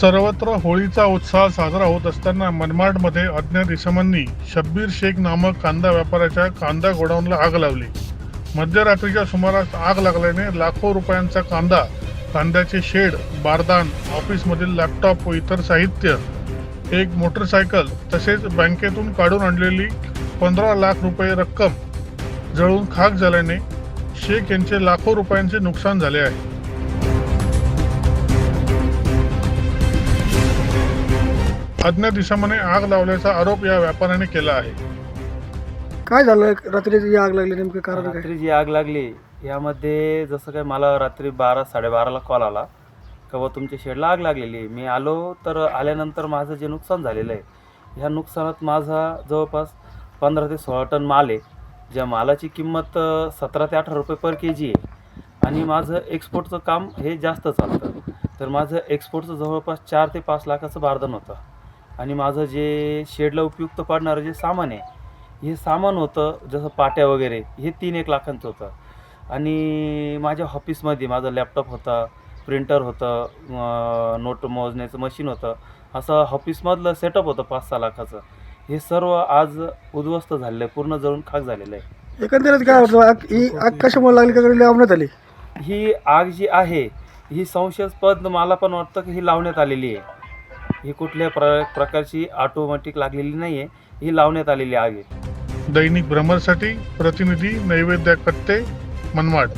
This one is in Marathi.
सर्वत्र होळीचा उत्साह साजरा होत असताना मनमाडमध्ये अज्ञात इसमांनी शब्बीर शेख नामक कांदा व्यापाऱ्याच्या कांदा गोडाऊनला आग लावली मध्यरात्रीच्या सुमारास आग लागल्याने लाखो रुपयांचा कांदा कांद्याचे शेड बारदान ऑफिसमधील लॅपटॉप व इतर साहित्य एक मोटरसायकल तसेच बँकेतून काढून आणलेली पंधरा लाख रुपये रक्कम जळून खाक झाल्याने शेख यांचे लाखो रुपयांचे नुकसान झाले आहे. अज्ञात इसमाने आग लावल्याचा आरोप या व्यापाऱ्याने केला आहे. काय झालं? रात्री जी आग लागली नेमकं कारण काय? रात्री जी आग लागली यामध्ये जसं काय मला रात्री बारा साडेबाराला कॉल आला का बा तुमच्या शेडला आग लागलेली. आहे मी आलो तर आल्यानंतर माझं जे नुकसान झालेलं आहे ह्या नुकसानात माझा जवळपास पंधरा ते सोळा टन माल आहे. ज्या मालाची किंमत अ, सतरा ते अठरा रुपये पर के जी आहे. आणि माझं एक्सपोर्टचं काम हे जास्त चालतं. तर माझं एक्सपोर्टचं जवळपास चार ते पाच लाखाचं बारदान होतं. आणि माझं जे शेडला उपयुक्त पडणारं जे सामान आहे हे सामान होतं जसं पाट्या वगैरे हे तीन एक लाखांचं होतं. आणि माझ्या ऑफिसमध्ये माझं लॅपटॉप होता प्रिंटर होतं नोट मोजण्याचं मशीन होतं असं ऑफिसमधलं सेटअप होतं पाच सहा लाखाचं. हे सर्व आज उद्ध्वस्त झालेलं आहे पूर्ण जळून खाक झालेलं आहे. एकंदरीत काय होतं? आग ही आग कशामुळे लागली? का लावण्यात आली? ही आग जी आहे ही संशयास्पद मला पण वाटतं की ही लावण्यात आलेली आहे. ही कुठल्या प्र प्रकारची ऑटोमॅटिक लागलेली नाही आहे ही लावण्यात आलेली आहे. दैनिक भ्रमरसाठी प्रतिनिधी नैवेद्य कट्टे मनमाड.